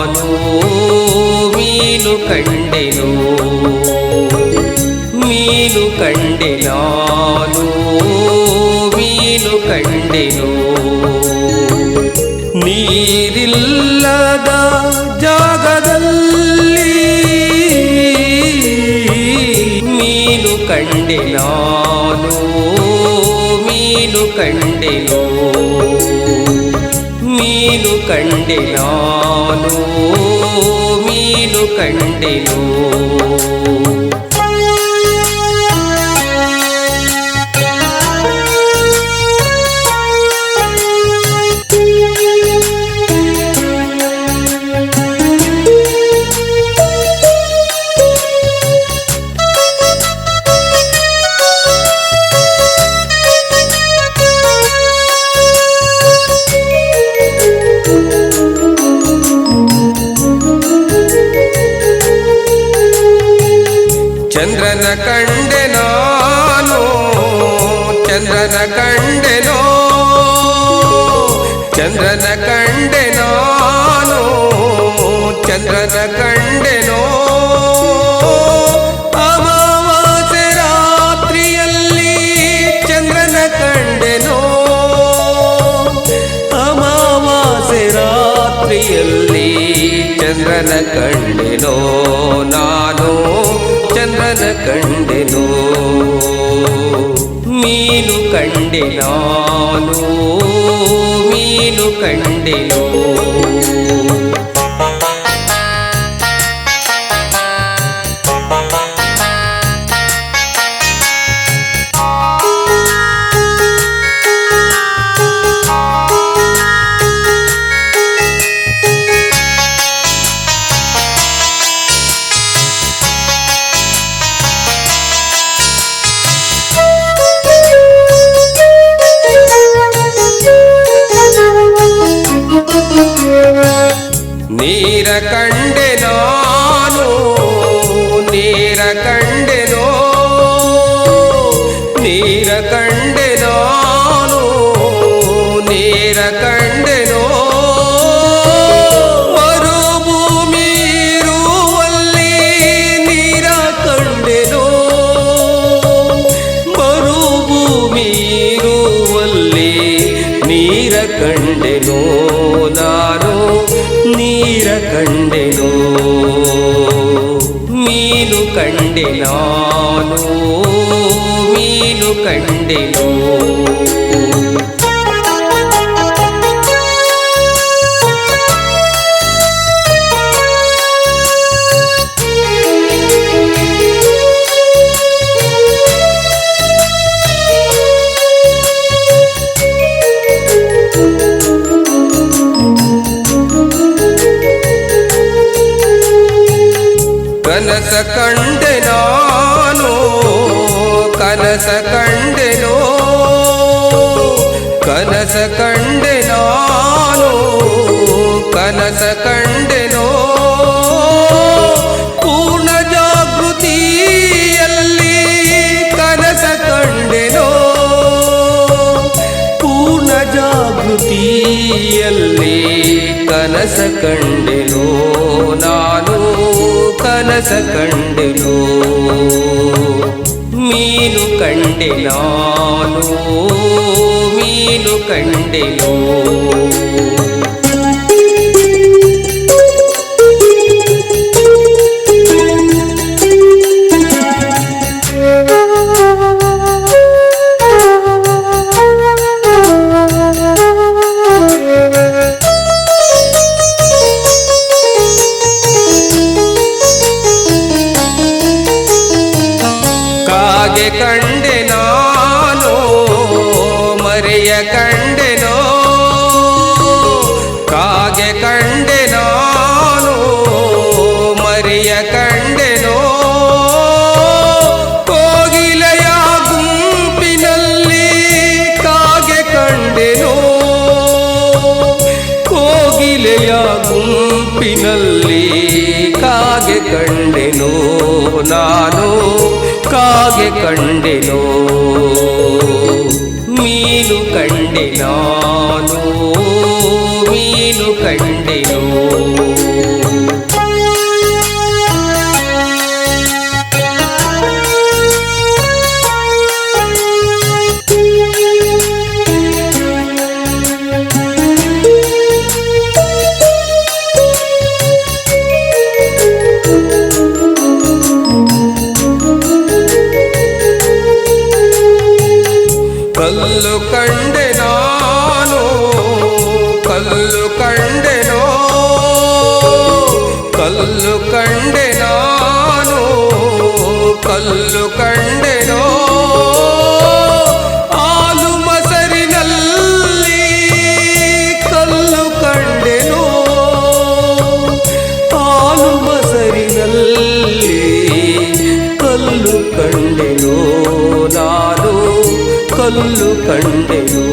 ನಾನು ಮೀನು ಕಂಡೆನು? ಮೀನು ಕಂಡೆ ನಾನು ಮೀನು ಕಂಡೆನು? ನೀರಿಲ್ಲದ ಜಾಗದಲ್ಲಿ ಮೀನು ಕಂಡೆ ನಾನು ಮೀನು ಕಂಡೆನು? ಮೀನು ಕಂಡೆ ನಾನು ಮೀನು ಕಂಡೆನು ಕಂಡೆನೋ? ಚಂದ್ರನ ಕಂಡೆ ನಾನು ಚಂದ್ರನ ಕಂಡೆನೋ? ಅಮಾವಾಸ್ಯ ರಾತ್ರಿಯಲ್ಲಿ ಚಂದ್ರನ ಕಂಡೆನೋ? ಅಮಾವಾಸ್ಯ ರಾತ್ರಿಯಲ್ಲಿ ಚಂದ್ರನ ಕಂಡೆನೋ? ನಾನು ಚಂದ್ರನ ಕಂಡೆನೋ? ಮೀನು ಕಂಡೆ ನಾನು ಮೀನು ಕಂಡೆನೋ ನೀರ ಕಂಡೆನೋ? ನೀರ ಕಂಡೆನಾನು ನೀರ ಕಂಡೆನೋ? ಮರುಭೂಮಿರುವಲ್ಲಿ ನೀರ ಕಂಡೆನೋ? ಮರುಭೂಮಿರುವಲ್ಲಿ ನೀರ ಕಂಡೆನೋ? ನಾನು ನೀರ ಕಂಡೆನೋ? ಕಂಡೆ ನಾನು ಮೀನು ಕಂಡೆನೋ ಕನಸ ಕಂಡೆ ನಾನು ಕನಸ ಕಂಡೆನೋ ಕನಸ ಕಂಡೆ ನಾನು ಕನಸ ಕನಸ ಮೀನು ಕಂಡೆ ನಾನು ಮೀನು ಕಂಡೆನೋ. ಕಾಗೆ ಕಂಡೆ ನಾನು ಮರೆಯ ಕಂಡೆನೋ, ಕಾಗೆ ಕಂಡೆ ನಾನು ಮರೆಯ ಕಂಡೆನೋ, ಕೋಗಿಲೆಯ ಗುಂಪಿನಲ್ಲಿ ಕಾಗೆ ಕಂಡೆನೋ, ಕೋಗಿಲೆಯ ಗುಂಪಿನಲ್ಲಿ ಕಾಗೆ ಕಂಡೆನೋ, ನಾನು ಕಾಗೆ ಕಂಡೆನೋ ಮೀನು ಕಂಡೆ ನಾನು ಮೀನು ಕಂಡೆನು ಕಲ್ಲು ಕಂಡೆ ನಾನು ಕಲ್ಲು ಕಂಡೆನೋ ಹಾಲು ಮೊಸರಿನಲ್ಲಿ ಕಲ್ಲು ಕಂಡೆನೋ ಹಾಲು ಮೊಸರಿನಲ್ಲಿ ಕಲ್ಲು ಕಂಡೆನು ನಾನು ಕಲ್ಲು ಕಂಡೆನು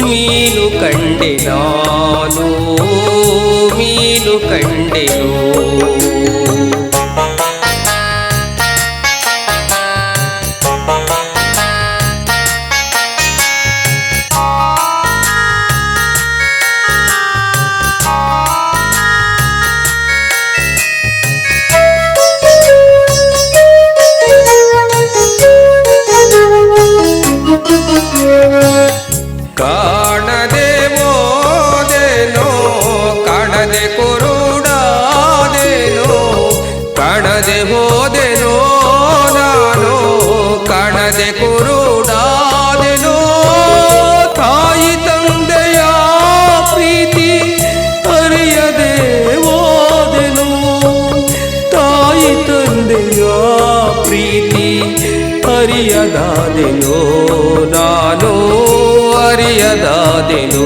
ಮೀನು ಕಂಡೆ ನಾನು ಮೀನು ಕಂಡೆನು ಅರಿಯದಾದೆನೋ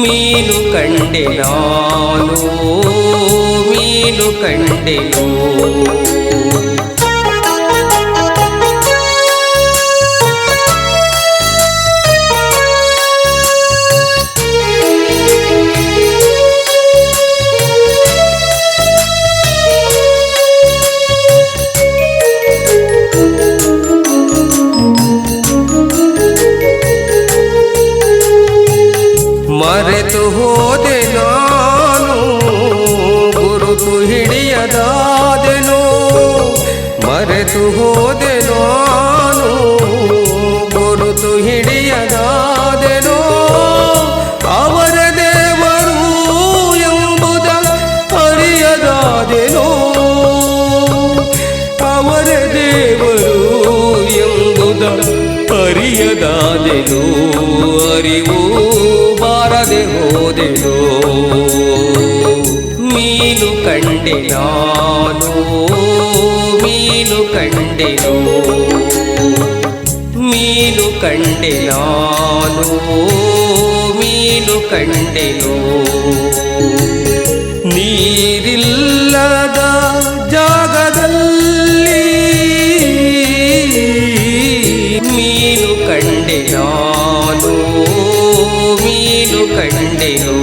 ಮೀನು ಕಂಡೆ ನಾನು. ಮೀನು ಕಂಡೆನು ಹಿಡಿಯದಾದೆನು ಮರೆತು ಹೋದೆ ನಾನು ಗುರುತು ಹಿಡಿಯದಾದೆನು. ಅವರ ದೇವರು ಎಂಬುದ ಅರಿಯದಾದೆನು, ಅವರ ದೇವರು ಎಂಬುದ ಅರಿಯದಾದೆನು. ಅರಿವು ಕಂಡೆ ನಾನು, ಮೀನು ಕಂಡೆನು ಮೀನು ಕಂಡೆ ನಾನು, ಮೀನು ಕಂಡೆನು ನೀರಿಲ್ಲದ ಜಾಗದಲ್ಲಿ ಮೀನು ಕಂಡೆ ನಾನು, ಮೀನು ಕಂಡೆನು